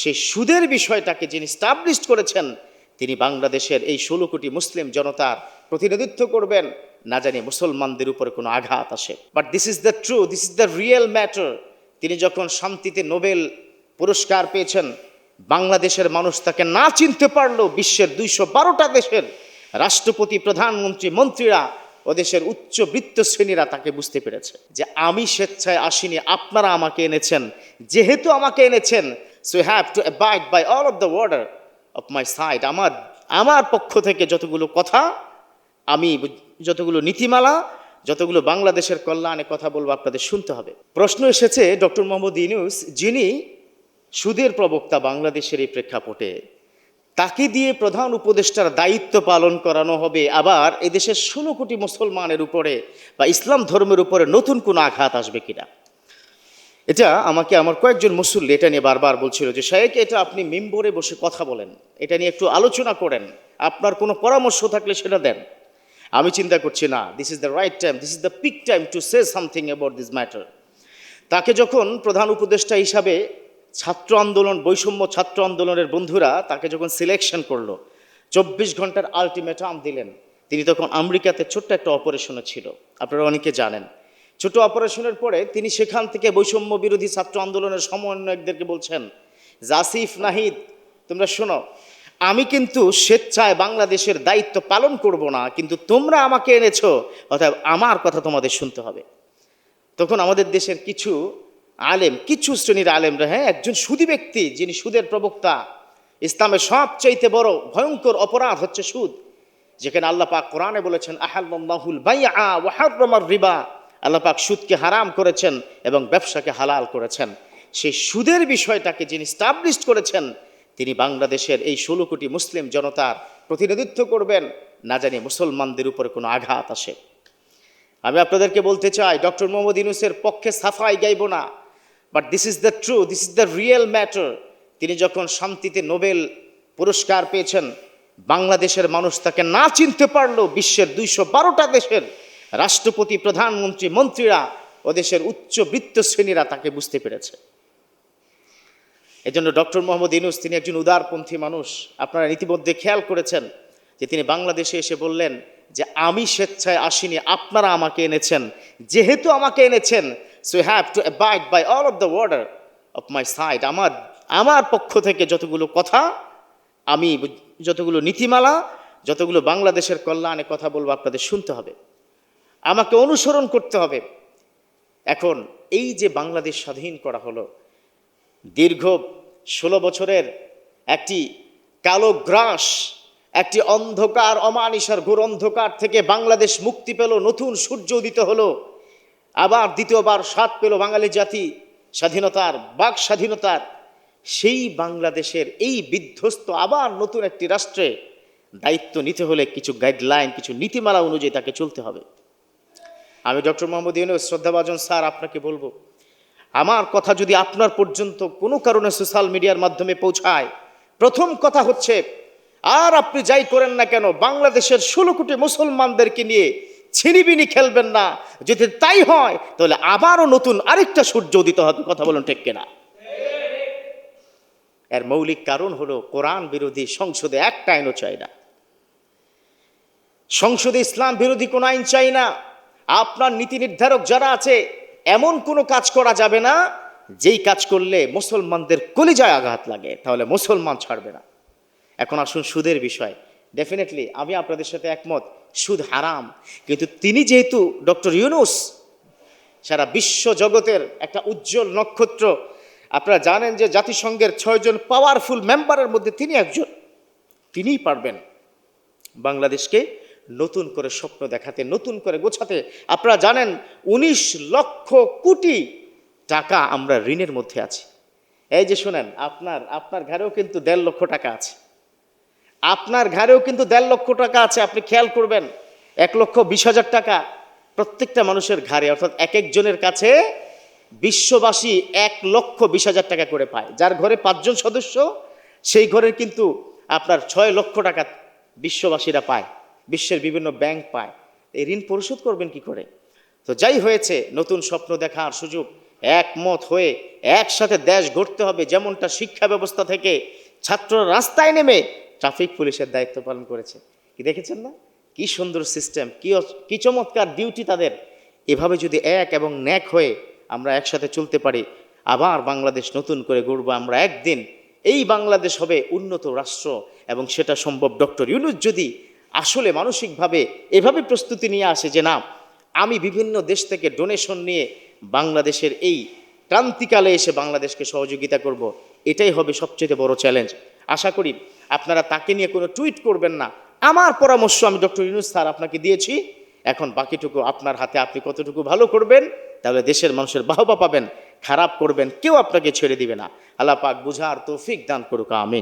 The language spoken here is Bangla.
সেই সুদের বিষয়টাকে যিনি স্টাবলিশ করেছেন, তিনি বাংলাদেশের এই ষোলো কোটি মুসলিম জনতার প্রতিনিধিত্ব করবেন। না জানি মুসলমানদের উপরে কোনো আঘাত আসে। But this is the true this is the real matter তিনি যখন শান্তিতে নোবেল পুরস্কার পেয়েছেন, বাংলাদেশের মানুষ তাকে না চিনতে পারলেও বিশ্বের দুইশো বারোটা দেশের রাষ্ট্রপতি, প্রধানমন্ত্রী, মন্ত্রীরা ও দেশের উচ্চ বৃত্ত শ্রেণীরা তাকে বুঝতে পেরেছে। যে আমি স্বেচ্ছায় আসিনি, আপনারা আমাকে এনেছেন। যেহেতু আমাকে এনেছেন so you have to abide by all of the order of my side আমার আমার পক্ষ থেকে যতগুলো কথা, আমি যতগুলো নীতিমালা, যতগুলো বাংলাদেশের কল্যাণে কথা বলব আপনাদের শুনতে হবে। প্রশ্ন এসেছে ডক্টর মোহাম্মদ ইউনুস, যিনি সুদের প্রবক্তা বাংলাদেশের এই প্রেক্ষাপটে, তাকে দিয়ে প্রধান উপদেষ্টার দায়িত্ব পালন করানো হবে, আবার এদেশের ষোলো কোটি মুসলমানের উপরে বা ইসলাম ধর্মের উপরে নতুন কোনো আঘাত আসবে কিনা? এটা আমাকে আমার কয়েকজন মুসল্লি এটা নিয়ে বারবার বলছিল যে শাহেক এটা আপনি মেম্বরে বসে কথা বলেন। এটা নিয়ে একটু আলোচনা করেন। আপনার কোনো পরামর্শ থাকলে সেটা দেন। আমি চিন্তা করছি, না this is the right time this is the peak time to say something about this matter তাকে যখন প্রধান উপদেষ্টা হিসাবে ছাত্র আন্দোলন, বৈষম্য ছাত্র আন্দোলনের বন্ধুরা তাকে যখন সিলেকশন করল, চব্বিশ ঘণ্টার আলটিমেটাম দিলেন, তিনি তখন আমেরিকাতে ছোট্ট একটা অপারেশনে ছিল। আপনারা অনেকে জানেন। ছোট অপারেশনের পরে তিনি সেখান থেকে বৈষম্য বিরোধী ছাত্র আন্দোলনের সমন্বয়কদেরকে বলছেন, জাসিফ নাহিদ, তোমরা শোনো, আমি কিন্তু স্বেচ্ছায় বাংলাদেশের দায়িত্ব পালন করব না, কিন্তু তোমরা আমাকে এনেছো অর্থাৎ আমার কথা তোমাদের শুনতে হবে। তখন আমাদের দেশের কিছু আলেম, কিছু শ্রেণির আলেমরা হ্যাঁ একজন সুদী ব্যক্তি যিনি সুদের প্রবক্তা, ইসলামের সবচাইতে বড় ভয়ঙ্কর অপরাধ হচ্ছে সুদ, যেখানে আল্লাহ পাক কোরআনে বলেছেন আহাল্লাহুল বাইআ ওয়া হাররামার রিবা। আল্লাহ পাক সুদকে হারাম করেছেন এবং ব্যবসাকে হালাল করেছেন। সেই সুদের বিষয়টাকে যিনি স্টাবলিশ করেছেন, তিনি বাংলাদেশের এই ষোলো কোটি মুসলিম জনতার প্রতিনিধিত্ব করবেন। না জানি মুসলমানদের উপরে কোনো আঘাত আসে। আমি আপনাদেরকে বলতে চাই, ডক্টর মোহাম্মদ ইউনুসের পক্ষে সাফাই গাইব না। But this is the true this is the real matter তিনি যখন শান্তিতে নোবেল পুরস্কার পেয়েছেন, বাংলাদেশের মানুষ তাকে না চিনতে পারলেও বিশ্বের দুইশো বারোটা দেশের রাষ্ট্রপতি, প্রধানমন্ত্রী, মন্ত্রীরা ও দেশের উচ্চ বৃত্ত শ্রেণীরা তাকে বুঝতে পেরেছে। এজন্য ডক্টর মোহাম্মদ ইনুস তিনি একজন উদারপন্থী মানুষ। আপনারা ইতিমধ্যে খেয়াল করেছেন যে তিনি বাংলাদেশে এসে বললেন যে, আমি স্বেচ্ছায় আসিনি, আপনারা আমাকে এনেছেন। যেহেতু আমাকে এনেছেন so have to abide by all of the order of my side আমার আমার পক্ষ থেকে যতগুলো কথা, আমি যতগুলো নীতিমালা, যতগুলো বাংলাদেশের কল্যাণে কথা বলব আপনাদের শুনতে হবে। আমাকে অনুসরণ করতে হবে। এখন এই যে বাংলাদেশ স্বাধীন করা হলো, দীর্ঘ ষোলো বছরের একটি কালো গ্রাস, একটি অন্ধকার, অমানিসার ঘোর অন্ধকার থেকে বাংলাদেশ মুক্তি পেল, নতুন সূর্য উদিত হলো, আবার দ্বিতীয়বার স্বাদ পেল বাঙালি জাতি, স্বাধীনতার, বাক স্বাধীনতার, সেই বাংলাদেশের এই বিধ্বস্ত আবার নতুন একটি রাষ্ট্রে দায়িত্ব নিতে হলে কিছু গাইডলাইন কিছু নীতিমালা অনুযায়ী তাকে চলতে হবে। আমি ডক্টর মোহাম্মদ ইউনুস, শ্রদ্ধাভাজন স্যার, আপনাকে বলব, আমার কথা যদি আপনার পর্যন্ত কোনো কারণে সোশ্যাল মিডিয়ার মাধ্যমে পৌঁছায়, প্রথম কথা হচ্ছে, আর আপনি যাই করেন না কেন, বাংলাদেশের ষোলো কোটি মুসলমানদেরকে নিয়ে ছিনিবিনি খেলবেন না। যদি তাই হয়, তাহলে আবারও নতুন আরেকটা সূর্য উদিত হবে কথা বলুন, ঠিক কিনা? এর মৌলিক কারণ হলো, কোরআন বিরোধী সংসদে একটা আইনও চাই না। সংসদে ইসলাম বিরোধী কোনো আইন চাই না। আপনার নীতি নির্ধারক যারা আছে, এমন কোনো কাজ করা যাবে না, যেই কাজ করলে মুসলমানদের কলিজায় আঘাত লাগে, তাহলে মুসলমান ছাড়বে না। এখন আসুন সুদের বিষয়। ডেফিনেটলি আমি আপনাদের সাথে একমত, সুদ হারাম। কিন্তু তিনি যেহেতু ডক্টর ইউনুস, সারা বিশ্ব জগতের একটা উজ্জ্বল নক্ষত্র, আপনারা জানেন যে জাতিসংঘের ছয়জন পাওয়ারফুল মেম্বারের মধ্যে তিনি একজন। তিনিই পারবেন বাংলাদেশকে নতুন করে স্বপ্ন দেখাতে, নতুন করে গোছাতে। আপনারা জানেন, উনিশ লক্ষ কোটি টাকা আমরা ঋণের মধ্যে আছি। এই যে শোনেন, আপনার আপনার ঘরেও কিন্তু দেড় লক্ষ টাকা আছে। আপনার ঘরেও কিন্তু দেড় লক্ষ টাকা আছে, আপনি খেয়াল করবেন। এক লক্ষ বিশ হাজার টাকা প্রত্যেকটা মানুষের ঘরে অর্থাৎ এক একজনের কাছে বিশ্ববাসী এক লক্ষ বিশ হাজার টাকা করে পায়। যার ঘরে পাঁচজন সদস্য, সেই ঘরের কিন্তু আপনার ছয় লক্ষ টাকা বিশ্ববাসীরা পায়। বিশ্বের বিভিন্ন ব্যাংক পায়। এই ঋণ পরিশোধ করবেন কি করে? তো যাই হয়েছে, নতুন স্বপ্ন দেখার সুযোগ, একমত হয়ে একসাথে দেশ গড়তে হবে যেমনটা শিক্ষা ব্যবস্থা থেকে ছাত্ররা রাস্তায় নেমে ট্রাফিক পুলিশের দায়িত্ব পালন করেছে। কি দেখেছেন না? কি সুন্দর সিস্টেম কি কি চমৎকার ডিউটি তাদের। এভাবে যদি এক এবং ন্যাক হয়ে আমরা একসাথে চলতে পারি, আবার বাংলাদেশ নতুন করে গড়ব আমরা একদিন, এই বাংলাদেশ হবে উন্নত রাষ্ট্র এবং সেটা সম্ভব ডক্টর ইউনুস যদি আসলে মানসিকভাবে এভাবে প্রস্তুতি নিয়ে আসে যে না, আমি বিভিন্ন দেশ থেকে ডোনেশন নিয়ে বাংলাদেশের এই ক্রান্তিকালে এসে বাংলাদেশকে সহযোগিতা করব। এটাই হবে সবচেয়ে বড় চ্যালেঞ্জ আশা করি আপনারা তাকে নিয়ে কোনো টুইট করবেন না। আমার পরামর্শ আমি ডক্টর ইউনুস স্যার আপনাকে দিয়েছি। এখন বাকিটুকু আপনার হাতে আপনি কতটুকু ভালো করবেন, তাহলে দেশের মানুষের বাহবা পাবেন, খারাপ করবেন, কেউ আপনাকে ছেড়ে দিবে না। আল্লাহ পাক বুঝার তৌফিক দান করুক, আমিন।